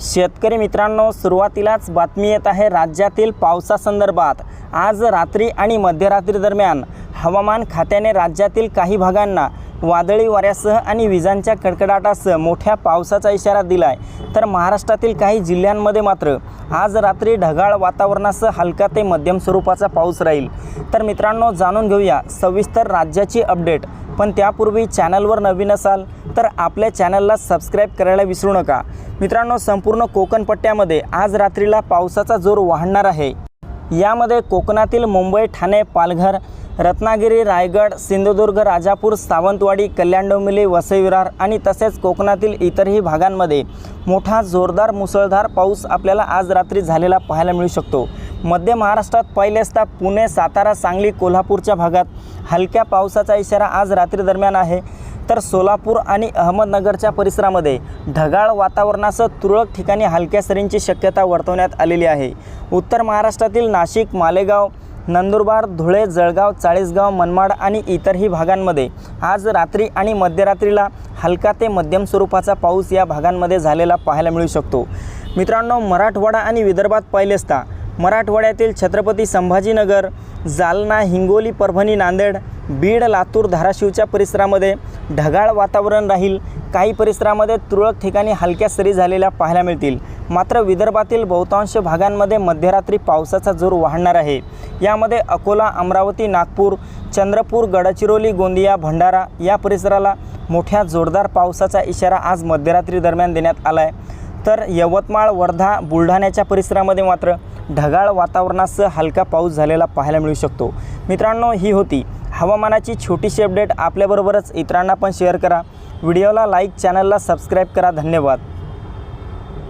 शेतकरी मित्रांनो सुरुवातीलाच बातमी येत आहे राज्यातील पावसासंदर्भात. आज रात्री आणि मध्यरात्री दरम्यान हवामान खात्याने राज्यातील काही भागांना वादळी वाऱ्यासह आणि विजांच्या कडकडाटासह मोठ्या पावसाचा इशारा दिला आहे तर महाराष्ट्रातील काही जिल्ह्यांमध्ये मात्र आज रात्री ढगाळ वातावरणासह हलका ते मध्यम स्वरूपाचा पाऊस राहील. तर मित्रांनो जाणून घेऊया सविस्तर राज्याची अपडेट. पण त्यापूर्वी चॅनलवर नवीन असाल तर आपल्या चॅनलला सबस्क्राईब करायला विसरू नका. मित्रांनो संपूर्ण कोकणपट्ट्यामध्ये आज रात्रीला पावसाचा जोर वाढणार आहे. यामध्ये कोकणातील मुंबई ठाणे पालघर रत्नागिरी रायगड सिंधुदुर्ग राजापूर सावंतवाडी कल्याण डोंबिवली वसई विरार आणि तसेच कोकणातील इतरही भागांमध्ये मोठा जोरदार मुसळधार पाऊस आपल्याला आज रात्री झालेला पाहायला मिळू शकतो. मध्य महाराष्ट्रात पहिल्यांदा पुणे सातारा सांगली कोल्हापूरच्या भागात हलक्या पावसाचा इशारा आज रात्री दरम्यान आहे. तर सोलापूर आणि अहमदनगरच्या परिसरामध्ये ढगाळ वातावरणासह तुरळक ठिकाणी हलक्या सरींची शक्यता वर्तवण्यात आलेली आहे. उत्तर महाराष्ट्रातील नाशिक मालेगाव नंदुरबार धुळे जळगाव चाळीसगाव मनमाड आणि इतरही भागांमध्ये आज रात्री आणि मध्यरात्रीला हलका ते मध्यम स्वरूपाचा पाऊस या भागांमध्ये झालेला पाहायला मिळू शकतो. मित्रांनो मराठवाडा आणि विदर्भात पहिलेचदा मराठवाड्यातील छत्रपती संभाजीनगर जालना हिंगोली परभणी नांदेड बीड लातूर धाराशिवच्या परिसरामध्ये ढगाळ वातावरण राहील. काही परिसरामध्ये तुरळक ठिकाणी हलक्या सरी झालेल्या पाहायला मिळतील. मात्र विदर्भातील बहुतांश भागांमध्ये मध्यरात्री पावसाचा जोर वाढणार आहे. यामध्ये अकोला अमरावती नागपूर चंद्रपूर गडचिरोली गोंदिया भंडारा या परिसराला मोठ्या जोरदार पावसाचा इशारा आज मध्यरात्री दरम्यान देण्यात आला आहे तर यवतमाळ वर्धा बुलढाण्याच्या परिसरामध्ये मात्र ढगाळ वातावरणासह हलका पाऊस झालेला पाहायला मिळू शकतो. मित्रांनो ही होती हवामानाची छोटीशी अपडेट. आपल्याबरोबरच इतरांना पण शेअर करा. व्हिडिओला लाईक चॅनलला सबस्क्राईब करा. धन्यवाद.